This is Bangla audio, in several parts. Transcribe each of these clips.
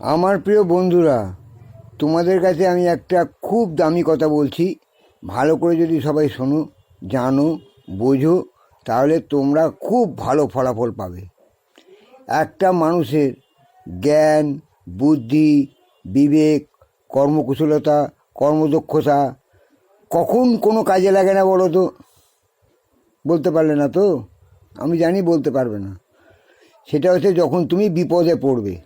আমার প্রিয় বন্ধুরা, তোমাদের কাছে আমি একটা খুব দামি কথা বলছি। ভালো করে যদি সবাই শোনো, জানো, বোঝো, তাহলে তোমরা খুব ভালো ফলাফল পাবে। একটা মানুষের জ্ঞান, বুদ্ধি, বিবেক, কর্মকুশলতা, কর্মদক্ষতা কখন কোনো কাজে লাগে না বলো তো? বলতে পারলে না তো? আমি জানি বলতে পারবে না। সেটা হচ্ছে যখন তুমি বিপদে পড়বে।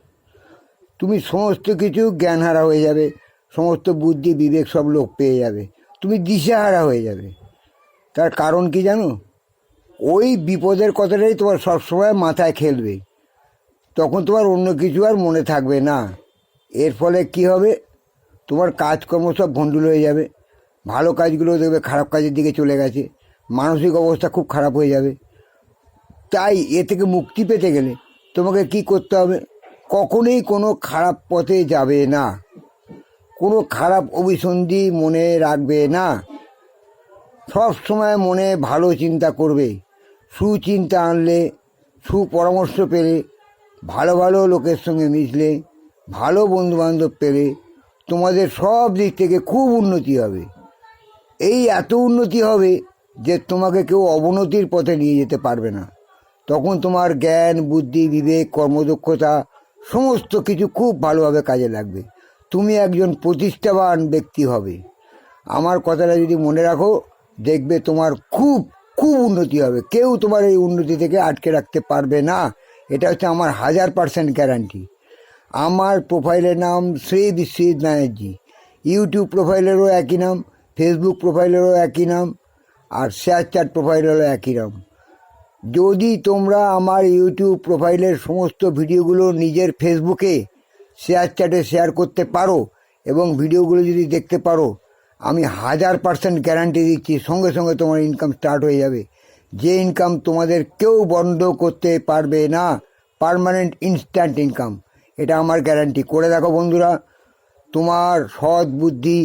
তুমি সমস্ত কিছু জ্ঞানহারা হয়ে যাবে, সমস্ত বুদ্ধি, বিবেক সব লোক পেয়ে যাবে, তুমি দিশেহারা হয়ে যাবে। তার কারণ কি জানো? ওই বিপদের কথাটাই তোমার সবসময় মাথায় খেলবে। তখন তোমার অন্য কিছু আর মনে থাকবে না। এর ফলে কি হবে? তোমার কাজকর্ম সব ভণ্ডুল হয়ে যাবে। ভালো কাজগুলো দেখবে, খারাপ কাজের দিকে চলে গেছে। মানসিক অবস্থা খুব খারাপ হয়ে যাবে। তাই এ থেকে মুক্তি পেতে গেলে তোমাকে কি করতে হবে? কখনোই কোনো খারাপ পথে যাবে না। কোনো খারাপ অভিসন্ধি মনে রাখবে না। সব সময় মনে ভালো চিন্তা করবে। সুচিন্তা আনলে, সুপরামর্শ পেলে, ভালো ভালো লোকের সঙ্গে মিশলে, ভালো বন্ধুবান্ধব পেলে তোমাদের সব দিক থেকে খুব উন্নতি হবে। এই এত উন্নতি হবে যে তোমাকে কেউ অবনতির পথে নিয়ে যেতে পারবে না। তখন তোমার জ্ঞান, বুদ্ধি, বিবেক, কর্মদক্ষতা সমস্ত কিছু খুব ভালোভাবে কাজে লাগবে। তুমি একজন প্রতিষ্ঠাবান ব্যক্তি হবে। আমার কথাটা যদি মনে রাখো, দেখবে তোমার খুব খুব উন্নতি হবে। কেউ তোমার এই উন্নতি থেকে আটকে রাখতে পারবে না। এটা হচ্ছে আমার হাজার পার্সেন্ট গ্যারান্টি। আমার প্রোফাইলের নাম শ্রী বিশ্বজিৎ ব্যানার্জি। ইউটিউব প্রোফাইলেরও একই নাম, ফেসবুক প্রোফাইলেরও একই নাম, আর শেয়ার চ্যাট প্রোফাইলেরও একই নাম। যদি তোমরা আমার ইউটিউব প্রোফাইলের সমস্ত ভিডিওগুলো নিজের ফেসবুকে শেয়ার চ্যাটে শেয়ার করতে পারো এবং ভিডিওগুলো যদি দেখতে পারো, আমি হাজার পার্সেন্ট গ্যারান্টি দিচ্ছি, সঙ্গে সঙ্গে তোমার ইনকাম স্টার্ট হয়ে যাবে। যে ইনকাম তোমাদের কেউ বন্ধ করতে পারবে না পার্মানেন্ট ইনস্ট্যান্ট ইনকাম এটা আমার গ্যারান্টি করে দেখো বন্ধুরা, তোমার সৎ বুদ্ধি,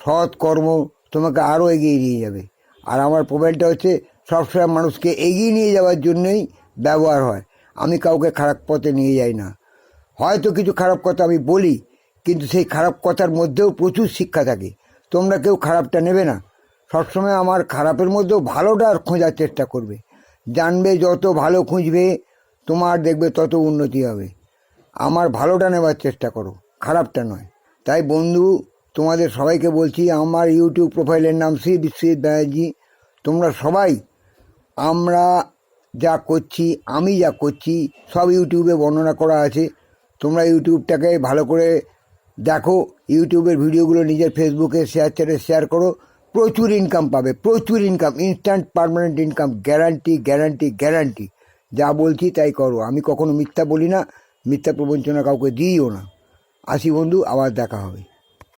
সৎ কর্ম তোমাকে আরও এগিয়ে নিয়ে যাবে। আর আমার প্রোফাইলটা হচ্ছে সবসময় মানুষকে এগিয়ে নিয়ে যাওয়ার জন্যই ব্যবহার হয়। আমি কাউকে খারাপ পথে নিয়ে যাই না। হয়তো কিছু খারাপ কথা আমি বলি, কিন্তু সেই খারাপ কথার মধ্যেও প্রচুর শিক্ষা থাকে। তোমরা কেউ খারাপটা নেবে না। সবসময় আমার খারাপের মধ্যেও ভালোটা খোঁজার চেষ্টা করবে। জানবে যত ভালো খুঁজবে, তোমার দেখবে তত উন্নতি হবে। আমার ভালোটা নেবার চেষ্টা করো, খারাপটা নয়। তাই বন্ধু, তোমাদের সবাইকে বলছি, আমার ইউটিউব প্রোফাইলের নাম শ্রী বিশ্বজিৎ ব্যানার্জি। তোমরা সবাই আমরা যা করছি, আমি যা করছি, সব ইউটিউবে বর্ণনা করা আছে। তোমরা ইউটিউবটাকে ভালো করে দেখো, ইউটিউবের ভিডিওগুলো নিজের ফেসবুকে শেয়ার চ্যাটে শেয়ার করো। প্রচুর ইনকাম পাবে, প্রচুর income instant permanent income guarantee guarantee guarantee যা বলছি তাই করো। আমি কখনো মিথ্যা বলি না, মিথ্যা প্রবঞ্চনা কাউকে দিইও না। আসি বন্ধু, আবার দেখা হবে।